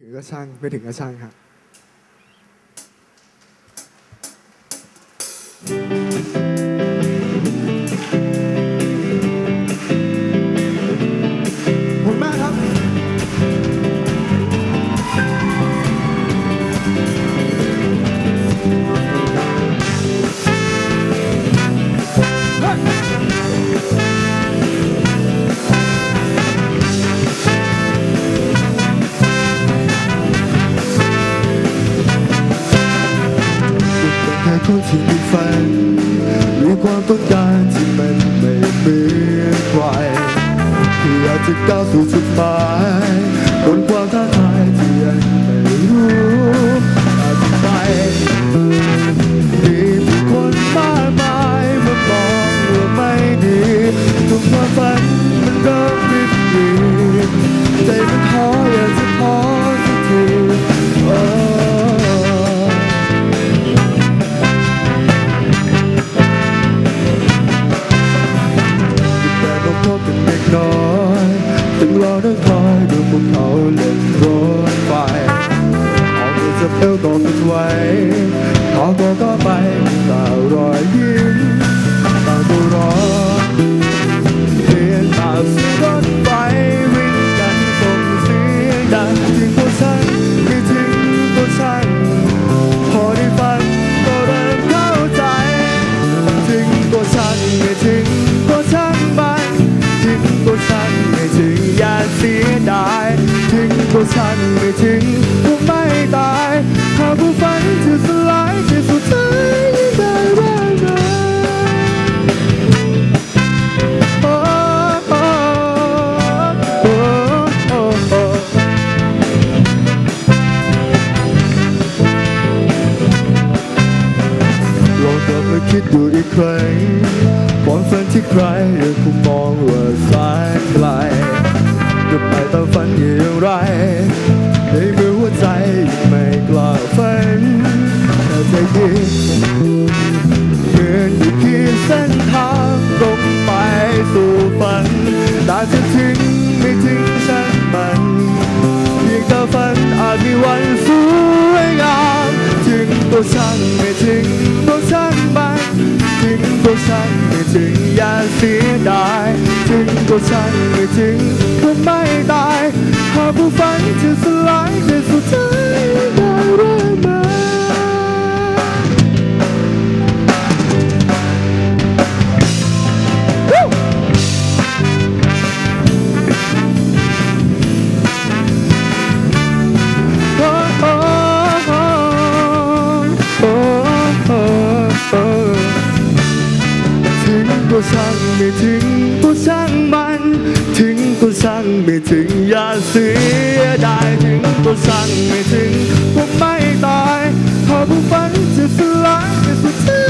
ถึงก็ช่างไม่ถึงก็ช่างครับขอบ ต้องการที่มันไม่เหมือนใครเพื่อยากจะก้าวสู่จุดหมายบนความท้าทายที่ยังไม่รู้อาจจะไปมีผู้คนมากมายมามองว่าไม่ดีทุกความฝัน เอวก็เป็นไหวขอก็ก็ไปมีตารอยยิ้มตาตัวรอเพียงตาสีรถไฟวิ่งกันส่งเสียงดังถึงตัวฉันไม่ถึงตัวฉันพอได้ฟังก็เริ่มเข้าใจถึงตัวฉันไม่ถึง คิดดูอีกครั้งมองฝันที่ใครยังคงมองว่าแสนไกลจะไปตามฝันอย่างไรในเมื่อหัวใจยังไม่กล้าฝันแต่ใจดีเหมือนอยู่เคียงเส้นทางตรงไปสู่ฝันแต่จะถึงไม่ถึงฉันมันเพียงแต่ฝันอาจมีวันสวยงามถึงตัวฉันไม่ถึง ก็ฉันไม่ถึงอย่าเสียดายถึงก็ฉันไม่ถึงก็ไม่ตายหากผู้ฝันจะสลายในสุด ช่างไม่ถึงตัวช่างมัน ถึงตัวช่างไม่ถึงอย่าเสียดายถึงตัวช่างไม่ถึงผมไม่ตายขอผู้ฝันจะสลายแต่สุดท้า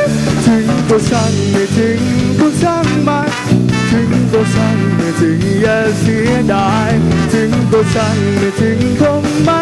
ยถึงตัวช่างไม่ถึงตัวช่างมันถึงตัวฉันไม่ถึงอย่าเสียดายถึงตัวฉันไม่ถึงคงไม่